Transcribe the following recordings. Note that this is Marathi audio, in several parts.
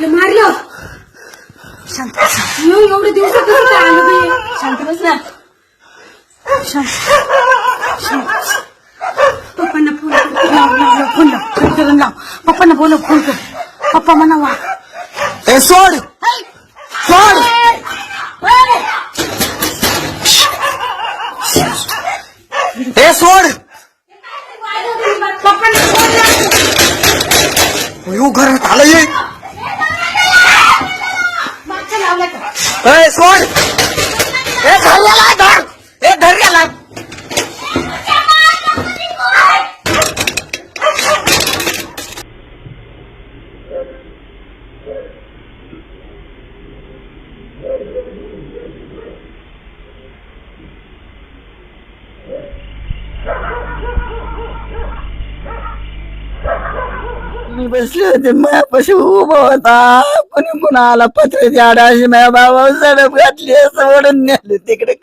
मारलं मारलं. शांत एवढे दिवस आलं बाई? शांत बस ना. शांत. शांत. पप्पांना फोन. लाव लाव फोन लाव करून लाव. पप्पांना बोलव फोन कर. पप्पा म्हणा वा. ए सोड. सोड. ए. सोड. पप्पांना फोन लाव. अयो घरात आलं ये लावलं ए सोड. ए धर याला धर. ए धर याला. बसले होते. मायापाशी उभा होता. कोणी कुणाला पत्र्याची अशी माझ्या बाबा झडप घातली. असं ओढून नेले तिकडे.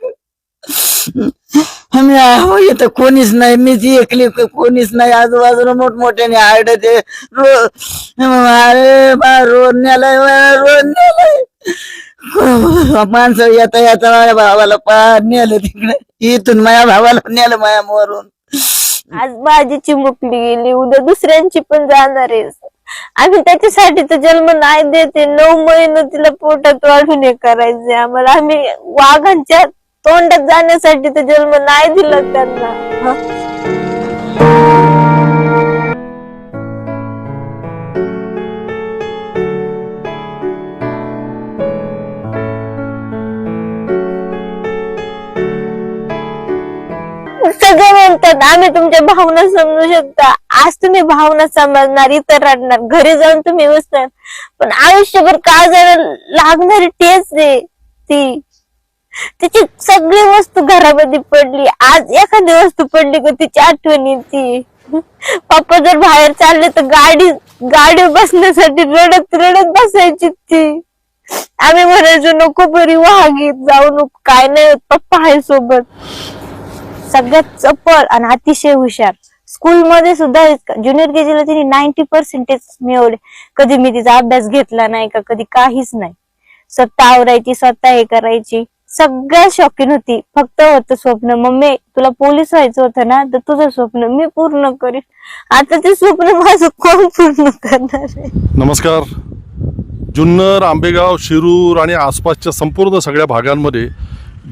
मी आहो इथं कोणीच नाही. मीच एकली. कोणीच नाही. आजूबाजूला मोठमोठ्याने आरडते. रोज अरे बा रोज नेलाय रोज नेलाय. माणसं येता येता माझ्या भावाला पार नेलं तिकडे. इथून माझ्या भावाला नेलं माझ्या मोरून. आज माझी मुकली गेली उद्या दुसऱ्यांची पण जाणार आहे. आम्ही त्याच्यासाठी तर जन्म नाही देते नऊ महिने तिला पोटात वाढून हे करायचे आम्हाला. आम्ही वाघांच्या तोंडात जाण्यासाठी तर जन्म नाही दिला त्यांना. सगळे म्हणतात आम्ही तुमच्या भावना समजू शकता. आज तुम्ही भावना समजणार इतर रडणार घरी जाऊन तुम्ही बसणार. पण आयुष्यभर काळजाला लागणारी टेच आहे ती. तिची सगळी वस्तू घरामध्ये पडली. आज एखादी वस्तू पडली का तिची आठवण येते. पप्पा जर बाहेर चालले तर गाडी गाडी बसण्यासाठी रडत रडत बसायची ती. आम्ही म्हणायचो नको बरी वाघीत जाऊ नको. काय नाही होत, पप्पा आहे सोबत. सगळ्यात चपळ आणि अतिशय हुशार. स्कूलमध्ये सुद्धा ज्युनियर केजीला तिने नाईन्टी पर्सेंटेज मिळवले. कधी मी तिचा अभ्यास घेतला नाही का? कधी काहीच नाही. स्वतः आवरायची स्वतः हे करायची. सगळ्यात शौकीन होती. फक्त होतं स्वप्न. मम्मी तुला पोलीस व्हायचं होतं ना तर तुझं स्वप्न मी पूर्ण करीन. आता ते स्वप्न माझं कोण पूर्ण करणार आहे? नमस्कार. जुन्नर आंबेगाव शिरूर आणि आसपासच्या संपूर्ण सगळ्या भागांमध्ये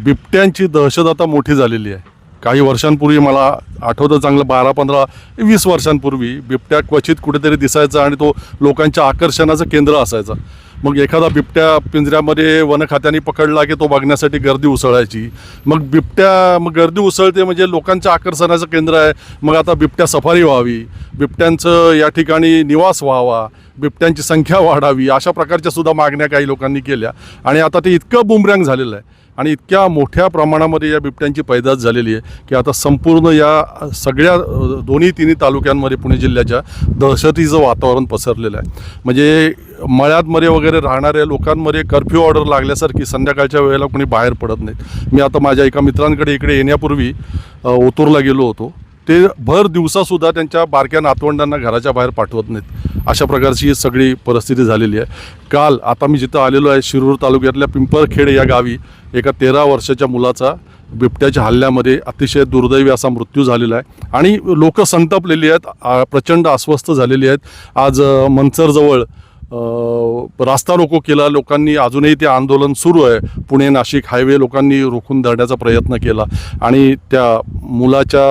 बिबट्यांची दहशत आता मोठी झालेली आहे. काही वर्षांपूर्वी मला आठवतं चांगलं बारा पंधरा वीस वर्षांपूर्वी बिबट्या क्वचित कुठेतरी दिसायचा आणि तो लोकांच्या आकर्षणाचं केंद्र असायचा. मग एखादा बिबट्या पिंजऱ्यामध्ये वन खात्याने पकडला की तो बघण्यासाठी गर्दी उसळायची. मग बिबट्या मग गर्दी उसळते म्हणजे लोकांच्या आकर्षणाचं केंद्र आहे. मग आता बिबट्या सफारी व्हावी बिबट्यांचं या ठिकाणी निवास व्हावा बिबट्यांची संख्या वाढावी अशा प्रकारच्या सुद्धा मागण्या काही लोकांनी केल्या. आणि आता ते इतकं बुमरँग झालेलं आहे. आणि इतक्या मोठ्या प्रमाणामध्ये या बिबट्यांची पैदास झालेली आहे की आता संपूर्ण या सगळ्या दोन्ही तिन्ही तालुक्यांमध्ये पुणे जिल्ह्याच्या दहशतीचं वातावरण पसरलेलं आहे. म्हणजे मळ्यातमध्ये वगैरे राहणाऱ्या लोकांमध्ये कर्फ्यू ऑर्डर लागल्यासारखी संध्याकाळच्या वेळेला कोणी बाहेर पडत नाहीत. मी आता माझ्या एका मित्रांकडे इकडे येण्यापूर्वी ओतूरला गेलो होतो. ते भर दिवसासुद्धा त्यांच्या बारक्या नातवंडांना घराच्या बाहेर पाठवत नाहीत. अशा प्रकारची ही सगळी परिस्थिती झालेली आहे. काल आता मी जिथं आलेलो आहे शिरूर तालुक्यातल्या पिंपळखेड या गावी एका तेरा वर्षाच्या मुलाचा बिबट्याच्या हल्ल्यामध्ये अतिशय दुर्दैवी असा मृत्यू झालेला आहे. आणि लोक संतापलेली आहेत प्रचंड अस्वस्थ झालेली आहेत. आज मंचरजवळ रास्ता रोको केला लोकांनी अजूनही ते आंदोलन सुरू आहे. पुणे नाशिक हायवे लोकांनी रोखून धरण्याचा प्रयत्न केला आणि त्या मुलाच्या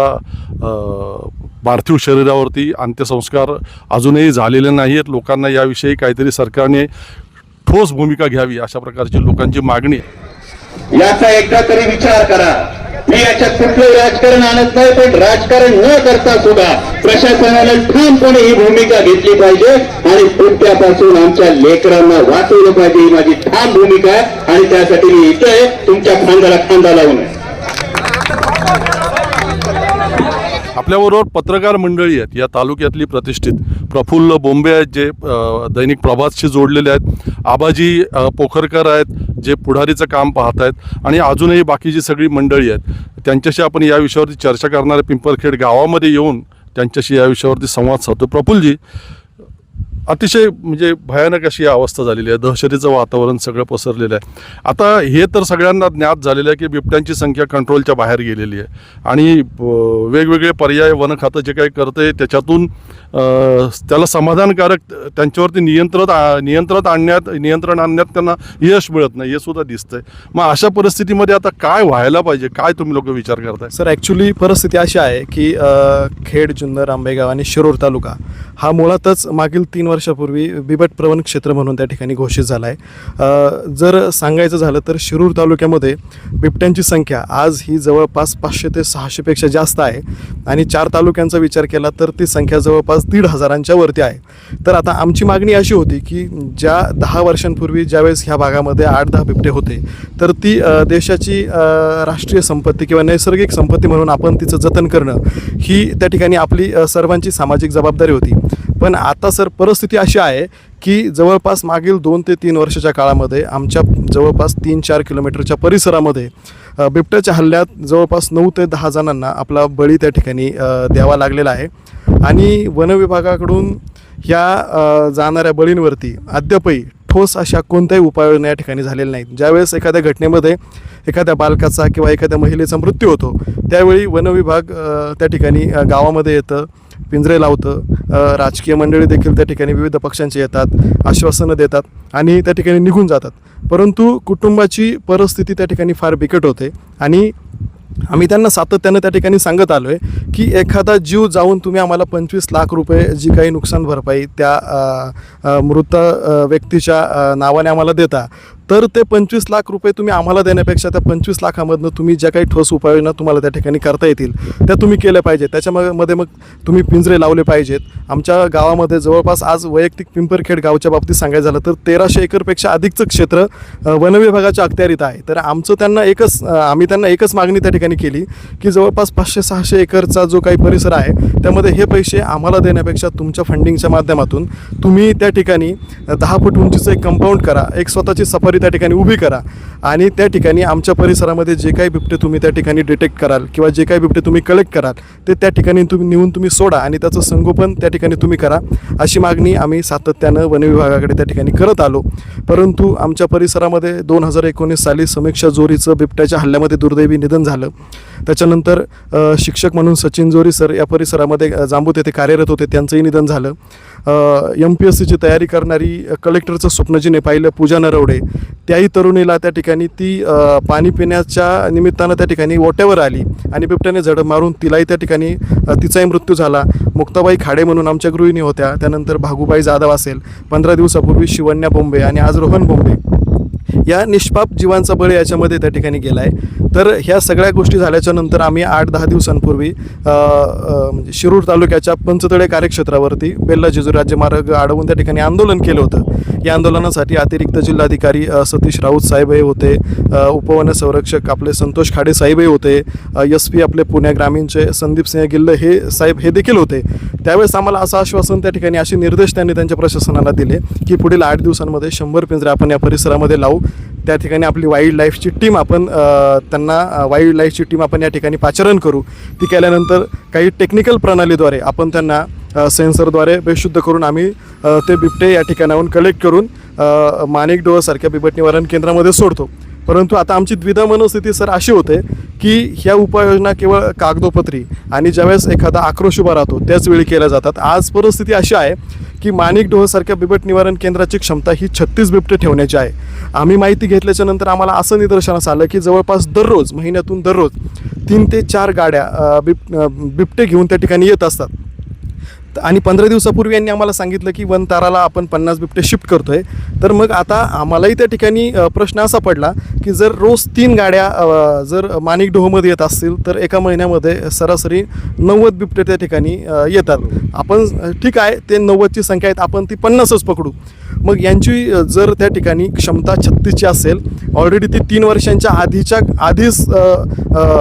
पार्थिव शरीरावरती अंत्यसंस्कार अजूनही झालेले नाही आहेत लोकांना याविषयी काहीतरी सरकारने ठोस भूमिका घ्यावी अशा प्रकारची लोकांची मागणी याचा एकदा तरी विचार करा. मी याच्यात कुठलं राजकारण आणत नाही पण राजकारण न करता सुद्धा प्रशासनाला ठामपणे ही भूमिका घेतली पाहिजे आणि तुमच्यापासून आमच्या लेकरांना वाचवलं पाहिजे ही माझी ठाम भूमिका आहे. आणि त्यासाठी मी इथे तुमच्या खांद्याला खांदा लावून आहे. आपल्याबरोबर पत्रकार मंडळी आहेत या तालुक्यातली प्रतिष्ठित प्रफुल्ल बोंबे आहेत जे दैनिक प्रभातशी जोडलेले आहेत. आबाजी पोखरकर आहेत जे पुढारीचं काम पाहत आहेत. आणि अजूनही बाकीची सगळी मंडळी आहेत. त्यांच्याशी आपण या विषयावरती चर्चा करणारे पिंपरखेड गावामध्ये येऊन त्यांच्याशी या विषयावरती संवाद साधतो. प्रफुलजी अतिशय म्हणजे भयानक अशी अवस्था झालेली आहे. दहशतीचं वातावरण सगळं पसरलेलं आहे. आता हे तर सगळ्यांना ज्ञात झालेलं आहे की बिबट्यांची संख्या कंट्रोलच्या बाहेर गेलेली आहे. आणि वेगवेगळे पर्याय वन खातं जे काही करते त्याच्यातून त्याला समाधानकारक त्यांच्यावरती नियंत्रण आ- नियंत्रण आणण्यात नियंत्रण आणण्यात त्यांना यश मिळत नाही हे सुद्धा दिसतंय. मग अशा परिस्थितीमध्ये आता काय व्हायला पाहिजे? काय तुम्ही लोक विचार करताय? सर ॲक्च्युली परिस्थिती अशी आहे की खेड जुन्नर आंबेगाव आणि शिरूर तालुका हा मुळातच मागील तीन वर्षापूर्वी बिबट प्रवण क्षेत्र म्हणून त्या ठिकाणी घोषित झाला आहे जर सांगायचं झालं तर शिरूर तालुक्यामध्ये बिबट्यांची संख्या आज ही जवळपास पाचशे ते सहाशेपेक्षा जास्त आहे आणि चार तालुक्यांचा विचार केला तर ती संख्या जवळपास दीड हजारांच्या वरती आहे. तर आता आमची मागणी अशी होती की ज्या दहा वर्षांपूर्वी ज्यावेळेस ह्या भागामध्ये आठ दहा बिबटे होते तर ती देशाची राष्ट्रीय संपत्ती किंवा नैसर्गिक संपत्ती म्हणून आपण तिचं जतन करणं ही त्या ठिकाणी आपली सर्वांची सामाजिक जबाबदारी होती. पण आता सर परिस्थिती अशी आहे की जवळपास मागील दोन ते तीन वर्षाच्या काळामध्ये आमच्या जवळपास तीन चार किलोमीटरच्या परिसरामध्ये बिबट्याच्या हल्ल्यात जवळपास नऊ ते दहा जणांना आपला बळी त्या ठिकाणी द्यावा लागलेला आहे. आणि वनविभागाकडून ह्या जाणाऱ्या बळींवरती अद्यापही ठोस अशा कोणत्याही उपाययोजना या ठिकाणी झालेल्या नाहीत. ज्यावेळेस एखाद्या घटनेमध्ये एखाद्या बालकाचा किंवा एखाद्या महिलेचा मृत्यू होतो त्यावेळी वनविभाग त्या ठिकाणी गावामध्ये येतं. पिंजरे लावतं. राजकीय मंडळी देखील त्या ठिकाणी विविध पक्षांचे येतात आश्वासनं देतात आणि त्या ठिकाणी निघून जातात. परंतु कुटुंबाची परिस्थिती त्या ठिकाणी फार बिकट होते आणि आम्ही त्यांना सातत्यानं त्या ठिकाणी सांगत आलो आहे की एखादा जीव जाऊन तुम्ही आम्हाला पंचवीस लाख रुपये जी काही नुकसान भरपाई त्या मृत व्यक्तीच्या नावाने आम्हाला देता तर ते पंचवीस लाख रुपये तुम्ही आम्हाला देण्यापेक्षा त्या पंचवीस लाखामधनं तुम्ही ज्या काही ठोस उपाययोजना तुम्हाला त्या ठिकाणी करता येतील त्या तुम्ही केल्या पाहिजेत. त्याच्यामध्ये मग तुम्ही पिंजरे लावले पाहिजेत. आमच्या गावामध्ये जवळपास आज वैयक्तिक पिंपरखेड गावच्या बाबतीत सांगायचं झालं तर तेराशे एकरपेक्षा अधिकचं क्षेत्र वनविभागाच्या वन विभागाच्या अखत्यारीत आहे. तर आमचं त्यांना एकच आम्ही त्यांना एकच मागणी त्या ठिकाणी केली की जवळपास पाचशे सहाशे एकरचा जो काही परिसर आहे त्यामध्ये हे पैसे आम्हाला देण्यापेक्षा तुमच्या फंडिंगच्या माध्यमातून तुम्ही त्या ठिकाणी दहा फूट उंचीचं एक कंपाऊंड करा एक स्वतःची सफारी त्या ठिकाणी उभी करा. आणि त्या ठिकाणी आमच्या परिसरामध्ये जे काही बिबटे तुम्ही त्या ठिकाणी डिटेक्ट कराल किंवा जे काही बिबटे तुम्ही कलेक्ट कराल ते त्या ठिकाणी तुम्ही नेऊन तुम्ही सोडा आणि त्याचं संगोपन त्या ठिकाणी तुम्ही करा. अशी मागणी आम्ही सातत्यानं वन विभागाकडे त्या ठिकाणी करत आलो. परंतु आमच्या परिसरामध्ये दोन हजार एकोणीस साली समीक्षा जोरीचं बिबट्याच्या हल्ल्यामध्ये दुर्दैवी निधन झालं. त्याच्यानंतर शिक्षक म्हणून सचिन जोरी सर या परिसरामध्ये जांबूत येथे कार्यरत होते त्यांचंही निधन झालं. एम पी एस सीची तयारी करणारी कलेक्टरचं स्वप्न जिने पाहिलं पूजा नरवडे. त्याही तरुणीला त्या ठिकाणी ती पाणी पिण्याच्या निमित्तानं त्या ठिकाणी ओट्यावर आली आणि बिबट्याने झडप मारून तिलाही त्या ठिकाणी तिचाही मृत्यू झाला. मुक्ताबाई खाडे म्हणून आमच्या गृहिणी होत्या. त्यानंतर भागूबाई जाधव असेल. पंधरा दिवसापूर्वी शिवण्या बोंबे आणि आज रोहन बोंबे. या निष्पाप जीवांचा बळी याच्यामध्ये त्या ठिकाणी गेला आहे तर ह्या सगळ्या गोष्टी झाल्याच्यानंतर आम्ही आठ दहा दिवसांपूर्वी म्हणजे शिरूर तालुक्याच्या पंचतळे कार्यक्षेत्रावरती बेल्ला जेजूर राज्यमार्ग अडवून त्या ठिकाणी आंदोलन केलं होतं. या आंदोलनासाठी अतिरिक्त जिल्हाधिकारी सतीश राऊत साहेबही होते उपवन संरक्षक आपले संतोष खाडे साहेबही होते एस पी आपले पुण्या ग्रामीणचे संदीप सिंह गिल्ल हे साहेब हे देखील होते. त्यावेळेस आम्हाला असं आश्वासन त्या ठिकाणी असे निर्देश त्यांनी त्यांच्या प्रशासनाला दिले की पुढील आठ दिवसांमध्ये शंभर पिंजरे आपण या परिसरामध्ये लावू. त्या ठिकाणी आपली वाईल्ड लाईफची टीम आपण त्यांना वाईल्ड लाईफची टीम आपण या ठिकाणी पाचरण करू. ती केल्यानंतर काही टेक्निकल प्रणालीद्वारे आपण त्यांना सेन्सरद्वारे बेशुद्ध करून आम्ही ते बिबटे या ठिकाणाहून कलेक्ट करून माणिक डोळसारख्या बिबट निवारण केंद्रामध्ये सोडतो. परंतु आता आमची द्विधा मनस्थिती सर अशी होते की ह्या उपाययोजना केवळ कागदोपत्री आणि ज्यावेळेस एखादा आक्रोश उभा राहतो त्याच वेळी केल्या जातात. आज परिस्थिती अशी आहे की माणिक डोहसारख्या बिबट निवारण केंद्राची क्षमता ही छत्तीस बिबटे ठेवण्याची आहे. आम्ही माहिती घेतल्याच्या नंतर आम्हाला असं निदर्शनास आलं की जवळपास दररोज महिन्यातून दररोज तीन ते चार गाड्या बिब बिबटे घेऊन त्या ठिकाणी येत असतात. आणि पंधरा दिवसापूर्वी यांनी आम्हाला सांगितलं की वन ताराला आपण पन्नास बिबटे शिफ्ट करतोय. तर मग आता आम्हालाही त्या ठिकाणी प्रश्न असा पडला की जर रोज तीन गाड्या जर माणिक डोहमध्ये येत असतील तर एका महिन्यामध्ये सरासरी नव्वद बिबटे त्या ठिकाणी येतात. आपण ठीक आहे ते नव्वदची संख्या आहेत आपण ती पन्नासच पकडू. मग यांची जर त्या ठिकाणी क्षमता छत्तीसची असेल ऑलरेडी ती तीन वर्षांच्या आधीच्या आधीच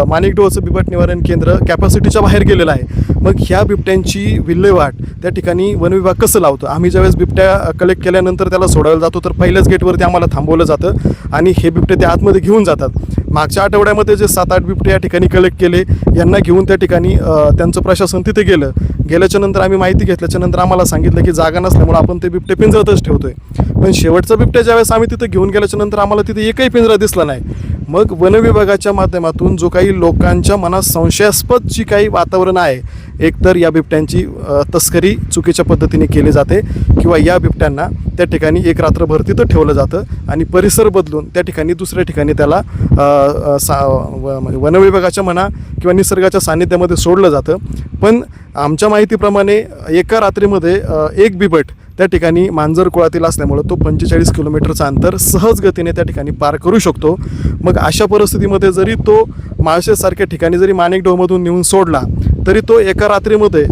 माणिक डोहचं बिबट निवारण केंद्र कॅपॅसिटीच्या बाहेर गेलेलं आहे. मग ह्या बिबट्यांची विल्हेवाट त्या ठिकाणी वनविभाग कसं लावतो? आम्ही ज्यावेळेस बिबट्या कलेक्ट केल्यानंतर त्याला सोडायला जातो तर पहिल्याच गेटवरती आम्हाला थांबवलं जातं आणि हे बिबटे ते आतमध्ये घेऊन जातात. मागच्या आठवड्यामध्ये जे सात आठ बिबटे या ठिकाणी कलेक्ट केले यांना घेऊन त्या ठिकाणी त्यांचं प्रशासन तिथे गेलं. गेल्याच्यानंतर आम्ही माहिती घेतल्याच्या नंतर आम्हाला सांगितलं की जागा नसल्यामुळे आपण ते बिबटे पिंजरातच ठेवतोय. पण शेवटचा बिबट्या ज्यावेळेस आम्ही तिथे घेऊन गेल्याच्यानंतर आम्हाला तिथे एकही पिंजरा दिसला नाही. मग वनविभागाच्या माध्यमातून जो काही लोकांच्या मनात संशयास्पद जी काही वातावरण आहे एकतर या बिबट्यांची तस्करी चुकीच्या पद्धतीने केली जाते किंवा या बिबट्यांना त्या ठिकाणी एक रात्रभर तिथं ठेवलं जातं आणि परिसर बदलून त्या ठिकाणी दुसऱ्या ठिकाणी त्याला सा व- म्हणजे वनविभागाच्या म्हणा किंवा निसर्गाच्या सान्निध्यामध्ये सोडलं जातं. पण आमच्या माहितीप्रमाणे एका रात्रीमध्ये एक बिबट त्या ठिकाणी मांजर कुळातील असल्यामुळं तो पंचेचाळीस किलोमीटरचं अंतर सहज गतीने त्या ठिकाणी पार करू शकतो. मग अशा परिस्थितीमध्ये जरी तो माळशेसारख्या ठिकाणी जरी माणिकडोहमधून नेऊन सोडला तरी तो एका रात्रीमध्ये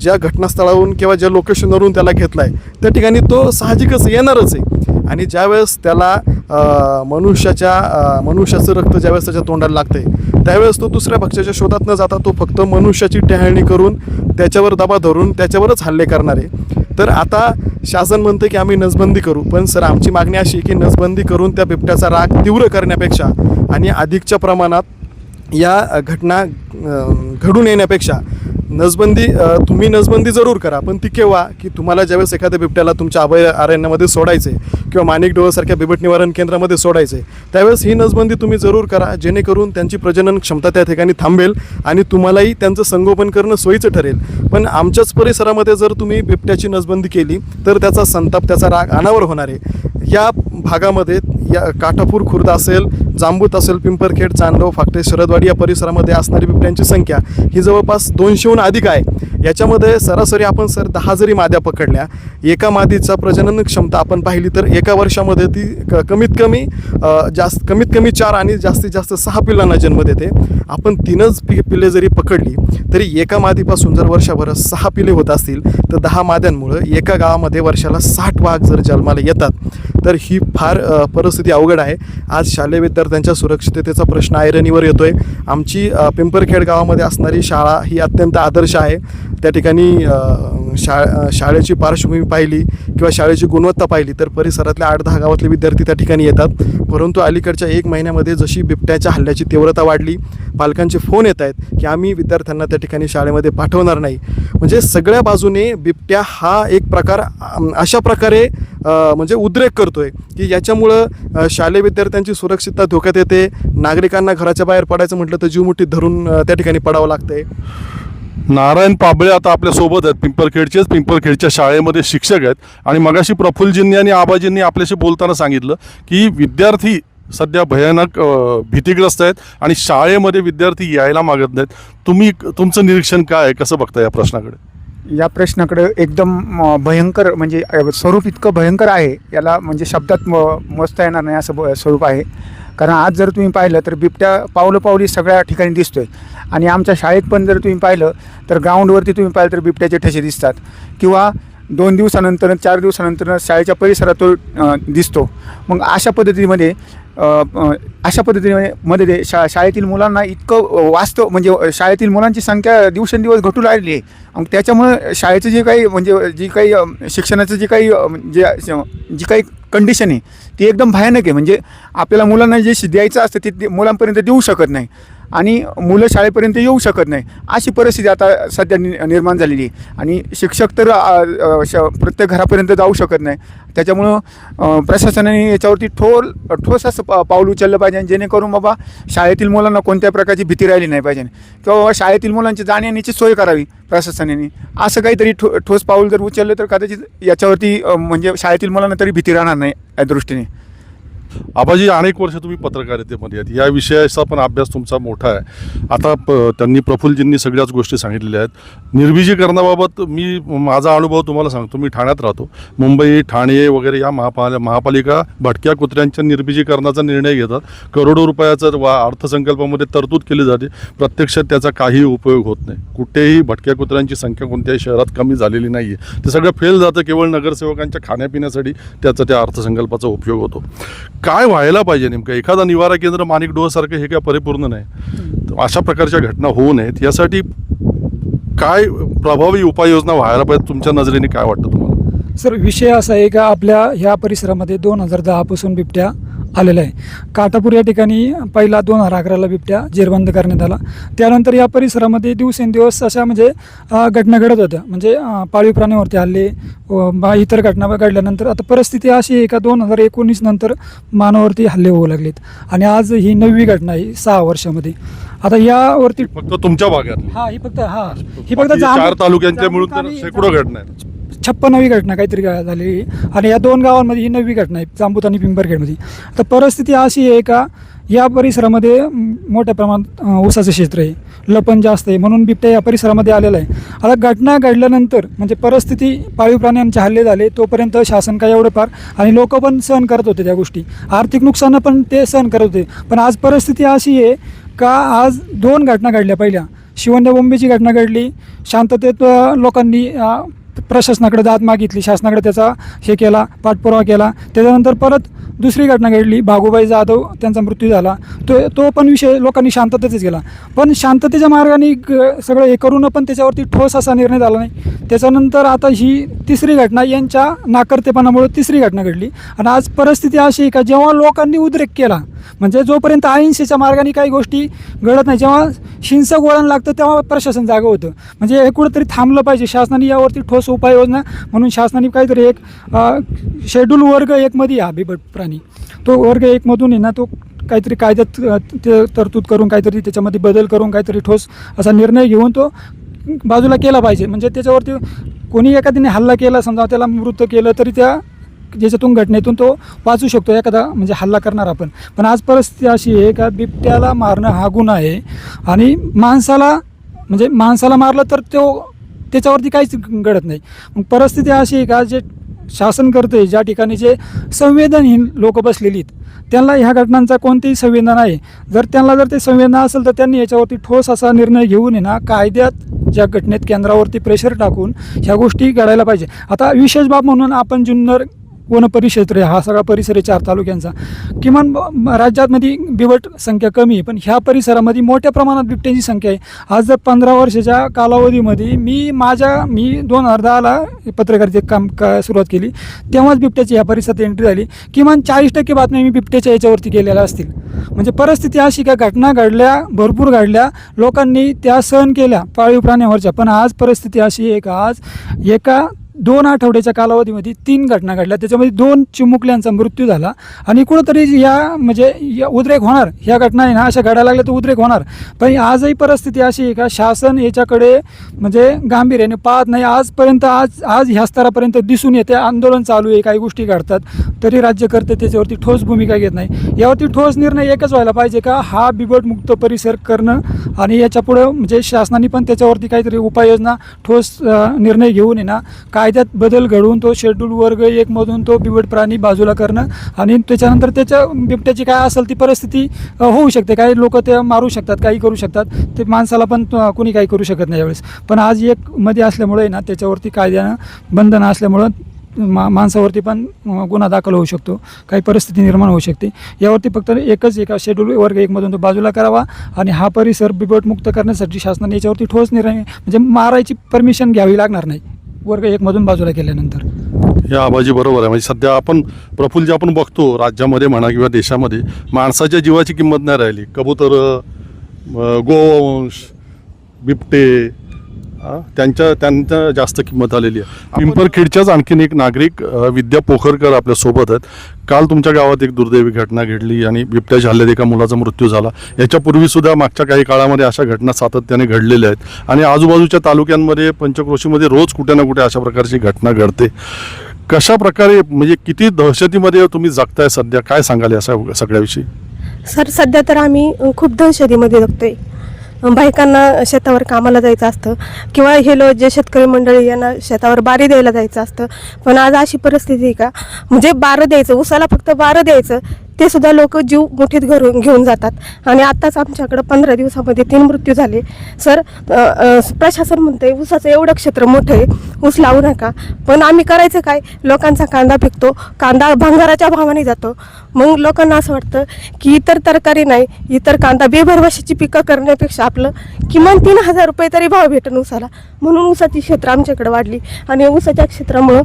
ज्या घटनास्थळावरून किंवा ज्या लोकेशनवरून त्याला घेतला आहे त्या ठिकाणी तो साहजिकच येणारच आहे. आणि ज्यावेळेस त्याला मनुष्याच्या मनुष्याचं रक्त ज्यावेळेस त्याच्या तोंडाला लागते त्यावेळेस तो दुसऱ्या पक्षाच्या शोधात न जाता तो फक्त मनुष्याची टहाळणी करून त्याच्यावर दबा धरून त्याच्यावरच हल्ले करणार. आहे तर आता शासन म्हणते की आम्ही नसबंदी करू. पण सर आमची मागणी अशी आहे की नसबंदी करून त्या बिबट्याचा राग तीव्र करण्यापेक्षा आणि अधिकच्या प्रमाणात या घटना घडून येण्यापेक्षा नसबंदी तुम्ही नसबंदी जरूर करा पण ती केव्हा? की तुम्हाला ज्यावेळेस एखाद्या बिबट्याला तुमच्या अभय अरण्यामध्ये सोडायचे किंवा माणिक डोळसारख्या बिबट निवारण केंद्रामध्ये सोडायचे त्यावेळेस ही नसबंदी तुम्ही जरूर करा जेणेकरून त्यांची प्रजनन क्षमता त्या ठिकाणी थांबेल आणि तुम्हालाही त्यांचं संगोपन करणं सोयीचं ठरेल. पण आमच्याच परिसरामध्ये जर तुम्ही बिबट्याची नसबंदी केली तर त्याचा संताप त्याचा राग अनावर होणार आहे. या भागामध्ये या काठापूर खुर्द असेल जांबूत असेल पिंपरखेड चांदव फाकटे शरदवाडी या परिसरामध्ये असणारी बिबट्यांची संख्या ही जवळपास दोनशेहून अधिक आहे. याच्यामध्ये सरासरी आपण सर दहा जरी माद्या पकडल्या एका मादीचा प्रजनन क्षमता आपण पाहिली तर एका वर्षामध्ये ती क कमीत कमी जास्त कमीत कमी चार आणि जास्तीत जास्त सहा पिल्लांना जन्म देते. आपण तीनच पि पिल्ले जरी पकडली तरी एका मादीपासून जर वर्षभरात सहा पिले होत असतील तर दहा माद्यांमुळं एका गावामध्ये वर्षाला साठ वाघ जर जन्माला येतात तर ही फार परिस्थिती अवघड आहे. आज शालेय तर त्यांच्या सुरक्षिततेचा प्रश्न ऐरणीवर आहे आमची पिंपरखेड गावामध्ये असणारी शाळा ही अत्यंत आदर्श आहे. त्या ठिकाणी शा शाळेची पार्श्वभूमी पाहिली किंवा शाळेची गुणवत्ता पाहिली तर परिसरातल्या आठ दहा गावातले विद्यार्थी त्या ठिकाणी येतात. परंतु अलीकडच्या एक महिन्यामध्ये जशी बिबट्याच्या हल्ल्याची तीव्रता वाढली पालकांचे फोन येत आहेत की आम्ही विद्यार्थ्यांना त्या ठिकाणी शाळेमध्ये पाठवणार नाही. म्हणजे सगळ्या बाजूने बिबट्या हा एक प्रकार अशा प्रकारे म्हणजे उद्रेक करतो आहे की याच्यामुळं शालेय विद्यार्थ्यांची सुरक्षितता धोक्यात येते. नागरिकांना घराच्या बाहेर पडायचं म्हटलं तर जीवमुठीत धरून त्या ठिकाणी पडावं लागतंय. नारायण पाबळे आता आपल्यासोबत आहेत. पिंपरखेडचेच पिंपरखेडच्या शाळेमध्ये शिक्षक आहेत. आणि मगाशी प्रफुल्लजींनी आणि आबाजींनी आपल्याशी बोलताना सांगितलं की विद्यार्थी सध्या भयानक भीतीग्रस्त आहेत आणि शाळेमध्ये विद्यार्थी यायला मागत नाहीत. तुम्ही तुमचं निरीक्षण काय आहे? कसं बघता या प्रश्नाकडे? या प्रश्नाकडे एकदम भयंकर म्हणजे स्वरूप इतकं भयंकर आहे. याला म्हणजे शब्दात म मोजता येणार नाही असं स्वरूप आहे. कारण आज जर तुम्ही पाहिलं तर बिबट्या पावलं पावली सगळ्या ठिकाणी दिसतोय. आणि आमच्या शाळेत पण जर तुम्ही पाहिलं तर ग्राउंडवरती तुम्ही पाहिलं तर बिबट्याचे ठसे दिसतात. किंवा दोन दिवसानंतर चार दिवसानंतर शाळेच्या परिसरात तो दिसतो. मग अशा पद्धतीमध्ये अशा पद्धतीने म्हणजे मध्ये ते शा शाळेतील मुलांना इतकं वास्तव म्हणजे शाळेतील मुलांची संख्या दिवसेंदिवस घटू लागली आहे. त्याच्यामुळं शाळेचं जे काही म्हणजे जी काही शिक्षणाचं जे काही जे म्हणजे, जी काही कंडिशन आहे ती एकदम भयानक आहे. म्हणजे आपल्याला मुलांना जे द्यायचं असतं ते ते मुलांपर्यंत देऊ शकत नाही. आणि मुलं शाळेपर्यंत येऊ शकत नाही. अशी परिस्थिती आता सध्या नि निर्माण झालेली आहे. आणि शिक्षक तर श प्रत्येक घरापर्यंत जाऊ शकत नाही. त्याच्यामुळं प्रशासनाने याच्यावरती ठोल ठोस असं पा पाऊल उचललं पाहिजे जेणेकरून बाबा शाळेतील मुलांना कोणत्या प्रकारची भीती राहिली नाही पाहिजे. किंवा बाबा शाळेतील मुलांची जाण्याची सोय करावी प्रशासनाने. असं काहीतरी ठो ठोस पाऊल जर उचललं तर कदाचित याच्यावरती म्हणजे शाळेतील मुलांना तरी भीती राहणार नाही या दृष्टीने. आबाजी अनेक वर्ष तुम्ही पत्रकारितेमध्ये आहेत. या विषयाचा पण अभ्यास तुमचा मोठा आहे. आता प त्यांनी प्रफुल्लजींनी सगळ्याच गोष्टी सांगितलेल्या आहेत. निर्विजीकरणाबाबत मी माझा अनुभव तुम्हाला सांगतो. मी ठाण्यात राहतो. मुंबई ठाणे वगैरे या महापाल महापालिका भटक्या कुत्र्यांच्या निर्विजीकरणाचा निर्णय घेतात. करोडो रुपयाचं वा अर्थसंकल्पामध्ये तरतूद केली जाते. प्रत्यक्षात त्याचा काही उपयोग होत नाही. कुठेही भटक्या कुत्र्यांची संख्या कोणत्याही शहरात कमी झालेली नाही आहे ते सगळं फेल जातं. केवळ नगरसेवकांच्या खाण्यापिण्यासाठी त्याचा त्या अर्थसंकल्पाचा उपयोग होतो. काय व्हायला पाहिजे नेमकं? एखादा निवारा केंद्र माणिक डोहासारखं हे काय परिपूर्ण नाही. तर अशा प्रकारच्या घटना होऊ नयेत. यासाठी काय प्रभावी उपाययोजना व्हायला पाहिजे? तुमच्या नजरेने काय वाटतं तुम्हाला? सर विषय असा आहे का आपल्या ह्या परिसरामध्ये दोन हजार दहापासून बिबट्या आलेला आहे. काटापूर या ठिकाणी पहिला दोन हजार अकराला बिबट्या जेरबंद करण्यात आला. त्यानंतर या परिसरामध्ये दिवसेंदिवस अशा म्हणजे घटना घडत होत्या. म्हणजे पाळीव प्राण्यांवरती हल्ले इतर घटना घडल्यानंतर आता परिस्थिती अशी आहे का दोन हजार एकोणीस नंतर मानवावरती हल्ले होऊ लागलेत. आणि आज ही नववी घटना आहे सहा वर्षामध्ये. आता यावरती फक्त तुमच्या भागात हा ही फक्त हा. ही फक्त तालुक्यांच्या मिळून शेकडो घटना छप्पनवी घटना काहीतरी गा- झालेली आणि या दोन गावांमध्ये ही नववी घटना आहे जांबूत आणि पिंपरखेडमध्ये. तर परिस्थिती अशी आहे का या परिसरामध्ये मोठ्या प्रमाणात ऊसाचं क्षेत्र आहे. लपण जास्त आहे म्हणून बिबट्या या परिसरामध्ये आलेला आहे. आता घटना घडल्यानंतर म्हणजे परिस्थिती पाळीव प्राण्यांचे हल्ले झाले तोपर्यंत शासन काय एवढं फार आणि लोक पण सहन करत होते त्या गोष्टी. आर्थिक नुकसानं पण ते सहन करत होते. पण आज परिस्थिती अशी आहे का आज दोन घटना घडल्या पहिल्या. शिवंड्या बोंबेची घटना घडली शांततेत लोकांनी प्रशासनाकडे दाद मागितली शासनाकडे त्याचा हे केला पाठपुरावा केला. त्याच्यानंतर परत दुसरी घटना घडली भागूबाई जाधव त्यांचा मृत्यू झाला. तो तो पण विषय लोकांनी शांततेतच गेला. पण शांततेच्या मार्गाने ग- सगळं हे करून पण त्याच्यावरती ठोस असा निर्णय झाला नाही. त्याच्यानंतर आता ही तिसरी घटना यांच्या नाकर्तेपणामुळे तिसरी घटना घडली. आणि आज परिस्थिती अशी आहे का जेव्हा लोकांनी उद्रेक केला म्हणजे जोपर्यंत अहिंसेच्या मार्गाने काही गोष्टी घडत नाही जेव्हा हिंसक वळण लागतं तेव्हा प्रशासन जागं होतं. म्हणजे हे कुठंतरी थांबलं पाहिजे. शासनाने यावरती ठोस उपाययोजना म्हणून शासनाने काहीतरी एक शेड्यूल वर्ग एकमध्ये हा बिबट प्राणी. तो वर्ग एकमधून आहे ना तो काहीतरी कायद्यात ते तरतूद करून काहीतरी त्याच्यामध्ये बदल करून काहीतरी ठोस असा निर्णय घेऊन तो बाजूला केला पाहिजे. म्हणजे त्याच्यावरती कोणी एखाद्याने हल्ला केला समजा त्याला मृत केलं तरी त्या ज्याच्यातून घटनेतून तो वाचू शकतो एखादा म्हणजे हल्ला करणार आपण. पण आज परिस्थिती अशी आहे का बिबट्याला मारणं हा गुन्हा आहे आणि माणसाला म्हणजे माणसाला मारलं तर तो त्याच्यावरती काहीच घडत नाही. मग परिस्थिती अशी आहे का जे शासन करते ज्या ठिकाणी जे संवेदनहीन लोक बसलेली आहेत त्यांना ह्या घटनांचा कोणतीही संवेदना आहे जर त्यांना जर ते संवेदना असेल तर त्यांनी याच्यावरती ठोस असा निर्णय घेऊन ना कायद्यात ज्या घटनेत केंद्रावरती प्रेशर टाकून ह्या गोष्टी घडायला पाहिजे. आता विशेष बाब म्हणून आपण जुन्नर वन परिक्षेत्र आहे हा सगळा परिसर आहे चार तालुक्यांचा. किमान राज्यातमध्ये बिबट संख्या कमी आहे पण ह्या परिसरामध्ये मोठ्या प्रमाणात बिबट्यांची संख्या आहे. आज जर पंधरा वर्षाच्या कालावधीमध्ये मी माझ्या मी दोन हजार दहाला पत्रकारिते काम का सुरुवात केली तेव्हाच बिबट्याची ह्या परिसरात एंट्री झाली. किमान चाळीस टक्के बातम्या मी बिबट्याच्या याच्यावरती केलेल्या असतील. म्हणजे परिस्थिती अशी का घटना घडल्या भरपूर घडल्या लोकांनी त्या सहन केल्या पाळीव प्राण्यावरच्या. पण आज परिस्थिती अशी आहे का आज एका दोन आठवड्याच्या कालावधीमध्ये तीन घटना घडल्या. त्याच्यामध्ये दोन चिमुकल्यांचा मृत्यू झाला आणि कुठंतरी या म्हणजे या उद्रेक होणार ह्या घटना आहे ना अशा घडायला लागल्या तर उद्रेक होणार. पण आजही परिस्थिती अशी आहे का शासन याच्याकडे म्हणजे गांभीर्याने पाहत नाही. आजपर्यंत आज आज ह्या स्तरापर्यंत दिसून येते आंदोलन चालू आहे काही गोष्टी घडतात तरी राज्यकर्ते त्याच्यावरती ठोस भूमिका घेत नाही. यावरती ठोस निर्णय एकच व्हायला पाहिजे का हा बिबटमुक्त परिसर करणं आणि याच्यापुढं म्हणजे शासनाने पण त्याच्यावरती काहीतरी उपाययोजना ठोस निर्णय घेऊन आहे ना कायद्यात बदल घडवून तो शेड्यूल वर्ग एकमधून तो बिबट प्राणी बाजूला करणं आणि त्याच्यानंतर त्याच्या बिबट्याची काय असेल ती परिस्थिती होऊ शकते. काही लोक ते मारू शकतात काही करू शकतात. ते माणसाला पण कुणी कोणी काही करू शकत नाही यावेळेस. पण आज एक मध्ये असल्यामुळे ना त्याच्यावरती कायद्यानं बंधनं असल्यामुळं मा माणसावरती पण गुन्हा दाखल होऊ शकतो. काही परिस्थिती निर्माण होऊ शकते. यावरती फक्त एकच एका शेड्यूल वर्ग एकमधून तो बाजूला करावा आणि हा परिसर बिबटमुक्त करण्यासाठी शासनाने याच्यावरती ठोस निर्णय म्हणजे मारायची परमिशन घ्यावी लागणार नाही. वर्ग एकमधून बाजूला केल्यानंतर. हे आबाजी बरोबर आहे. म्हणजे सध्या आपण प्रफुल्ल जे आपण बघतो राज्यामध्ये म्हणा किंवा देशामध्ये माणसाच्या जीवाची किंमत नाही राहिली. कबूतर गोवंश बिबटे त्यांच्या त्यांच्या जास्त किंमत आलेली आहे. पिंपरखेडच्याच आणखीन एक नागरिक विद्या पोखरकर आपल्यासोबत आहेत. काल तुमच्या गावात एक दुर्दैवी घटना घडली आणि बिबट्याच्या हल्ल्यात एका मुलाचा मृत्यू झाला. याच्यापूर्वी सुद्धा मागच्या काही काळामध्ये अशा घटना सातत्याने घडलेल्या आहेत. आणि आजूबाजूच्या तालुक्यांमध्ये पंचक्रोशीमध्ये रोज कुठे ना कुठे अशा प्रकारची घटना घडते. कशा प्रकारे म्हणजे किती दहशतीमध्ये तुम्ही जगताय सध्या? काय सांगाल या सग- सगळ्याविषयी? सर सध्या तर आम्ही खूप दहशतीमध्ये जगतोय. बायकांना शेतावर कामाला जायचं असतं किंवा हे लोक जे शेतकरी मंडळी यांना शेतावर बारी द्यायला जायचं असतं. पण आज अशी परिस्थिती आहे का? म्हणजे बारं द्यायचं उसाला फक्त बारं द्यायचं ते सुद्धा लोक जीव मुठीत घरून घेऊन जातात. आणि आत्ताच आमच्याकडं पंधरा दिवसामध्ये तीन मृत्यू झाले. सर प्रशासन म्हणते ऊसाचं एवढं क्षेत्र मोठं आहे ऊस लावू नका. पण आम्ही करायचं काय? लोकांचा कांदा पिकतो. कांदा भंगाराच्या भावाने जातो. मग लोकांना असं वाटतं की इतर तरकारी नाही इतर कांदा बेभरवशाची पिकं करण्यापेक्षा आपलं किमान तीन हजार रुपये तरी भाव भेटन ऊसाला. म्हणून ऊसाची क्षेत्र आमच्याकडे वाढली. आणि ऊसाच्या क्षेत्रामुळं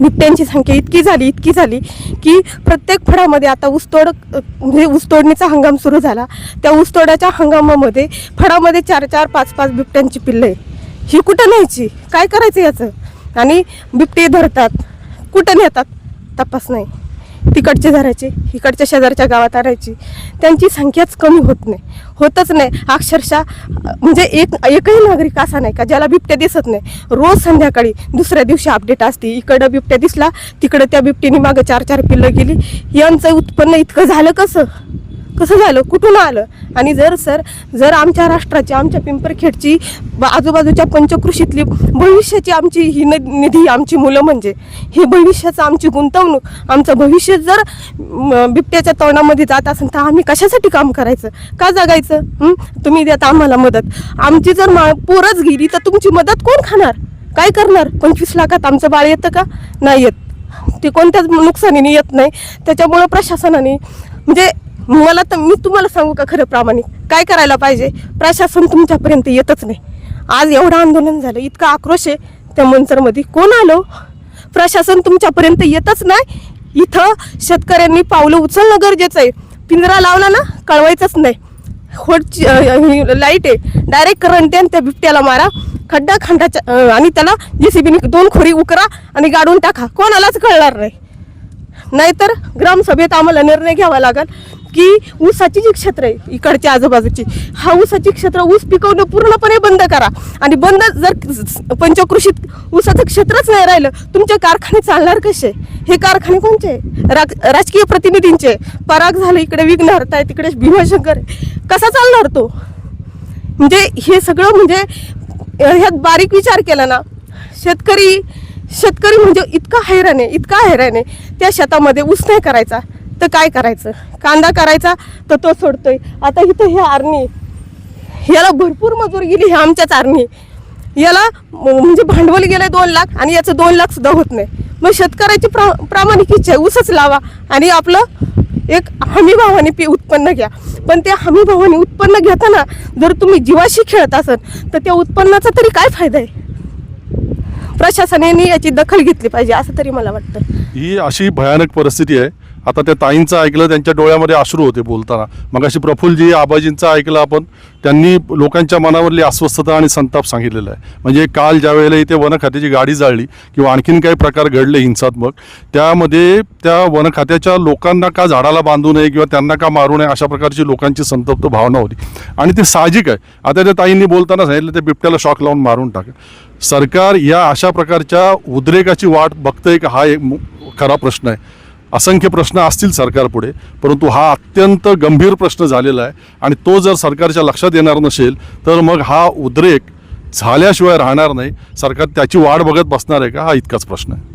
बिबट्यांची संख्या इतकी झाली इतकी झाली की प्रत्येक फळामध्ये आता ऊसतोड म्हणजे ऊसतोडणीचा हंगाम सुरू झाला. त्या ऊसतोडाच्या हंगामामध्ये फळामध्ये चार चार पाच पाच बिबट्यांची पिल्लं आहे ही कुठं न्यायची? काय करायचं याचं? आणि बिबटे धरतात. कुठं नेतात? तपास नाही. तिकडचे धरायचे इकडच्या शेजारच्या गावात आणायची. त्यांची संख्याच कमी होत नाही. होतच नाही. अक्षरशः म्हणजे एक एकही नागरिक असा नाही का ज्याला बिबट्या दिसत नाही. रोज संध्याकाळी दुसऱ्या दिवशी अपडेट असते. इकडं बिबट्या दिसला तिकडं त्या बिबटीने मागं चार चार पिल्लं गेली. यांचं उत्पन्न इतकं झालं कसं? कसं झालं? कुठून आलं? आणि जर सर जर आमच्या राष्ट्राची आमच्या पिंपरखेडची आजूबाजूच्या पंचकृषीतली भविष्याची आमची ही न- निधी आमची मुलं म्हणजे ही भविष्याचं आमची गुंतवणूक आमचं भविष्य जर बिबट्याच्या तोंडामध्ये जात असेल तर आम्ही कशासाठी काम करायचं? का जगायचं? तुम्ही देता आम्हाला मदत. आमची जर मा पोरच गेली तर तुमची मदत कोण खाणार? काय करणार? पंचवीस लाखात आमचं बाळ येतं का? नाही येत. ते कोणत्याच नुकसानीने येत नाही. त्याच्यामुळं प्रशासनाने म्हणजे मला तर मी तुम्हाला सांगू का खरं प्रामाणिक? काय करायला पाहिजे? प्रशासन तुमच्यापर्यंत येतच नाही. आज एवढं आंदोलन झालं इतका आक्रोश आहे त्या मंचरमध्ये. कोण आलो? प्रशासन तुमच्यापर्यंत येतच नाही. इथं शेतकऱ्यांनी पावलं उचलणं गरजेचं आहे. पिंजरा लावला ना कळवायचंच नाही. होडची लाइट आहे. डायरेक्ट करंट आहे त्या बिबट्याला मारा. खड्डा खंडाच्या आणि त्याला जेसीबीने दोन खोरी उकरा आणि गाडून टाका. कोणालाच कळणार नाही. नाहीतर ग्रामसभेत आम्हाला निर्णय घ्यावा लागेल. की ऊसाची जी क्षेत्र आहे इकडच्या आजूबाजूची हा ऊसाची क्षेत्र ऊस पिकवणं पूर्णपणे बंद करा. आणि बंद जर पंचकृषीत ऊसाचं क्षेत्रच नाही राहिलं तुमचे कारखाने चालणार कसे? हे कारखाने कोणचे? रा- राजकीय प्रतिनिधींचे. पराग झालं इकडे विघ्नहर्ता आहे तिकडे भीमाशंकर आहे. कसा चालणार तो? म्हणजे हे सगळं म्हणजे ह्यात बारीक विचार केला ना शेतकरी शेतकरी म्हणजे इतका हैराण आहे इतका हैराण आहे. त्या शेतामध्ये ऊस नाही करायचा तर काय करायचं? कांदा करायचा तर तो सोडतोय. आता इथं हे आरणी. याला भरपूर मजूर गेली हे आमच्याच आरणी. याला म्हणजे भांडवल गेलं दोन लाख आणि याचं दोन लाख सुद्धा होत नाही. मग शेतकऱ्याची प्रा प्रामाणिक इच्छा आहे ऊसच लावा आणि आपलं एक हमी भावाने पी उत्पन्न घ्या. पण त्या हमी भावाने उत्पन्न घेताना जर तुम्ही जीवाशी खेळत असाल तर त्या उत्पन्नाचा तरी काय फायदा आहे? प्रशासनाने याची दखल घेतली पाहिजे असं तरी मला वाटतं. ही अशी भयानक परिस्थिती आहे. आता त्या ताईंचं ऐकलं त्यांच्या डोळ्यामध्ये अश्रू होते बोलताना. मग अशी प्रफुल्लजी आबाजींचं ऐकलं आपण त्यांनी लोकांच्या मनावरली अस्वस्थता आणि संताप सांगितलेला आहे. म्हणजे काल ज्या वेळेला इथे वनखात्याची गाडी जाळली किंवा आणखीन काही प्रकार घडले हिंसात्मक त्यामध्ये त्या वनखात्याच्या लोकांना का झाडाला बांधू नये किंवा त्यांना का मारू नये अशा प्रकारची लोकांची संतप्त भावना होती. आणि ते साहजिक आहे. आता त्या ताईंनी बोलताना सांगितलं ते बिबट्याला शॉक लावून मारून टाका. सरकार या अशा प्रकारच्या उद्रेकाची वाट बघतंय का? हा एक खरा प्रश्न आहे. असंख्य प्रश्न असतील सरकारपुढे परंतु हा अत्यंत गंभीर प्रश्न झालेला आहे आणि तो जर सरकारच्या लक्षात येणार नसेल तर मग हा उद्रेक झाल्याशिवाय राहणार नाही. सरकार त्याची वाट बघत बसणार आहे का? हा इतकाच प्रश्न आहे.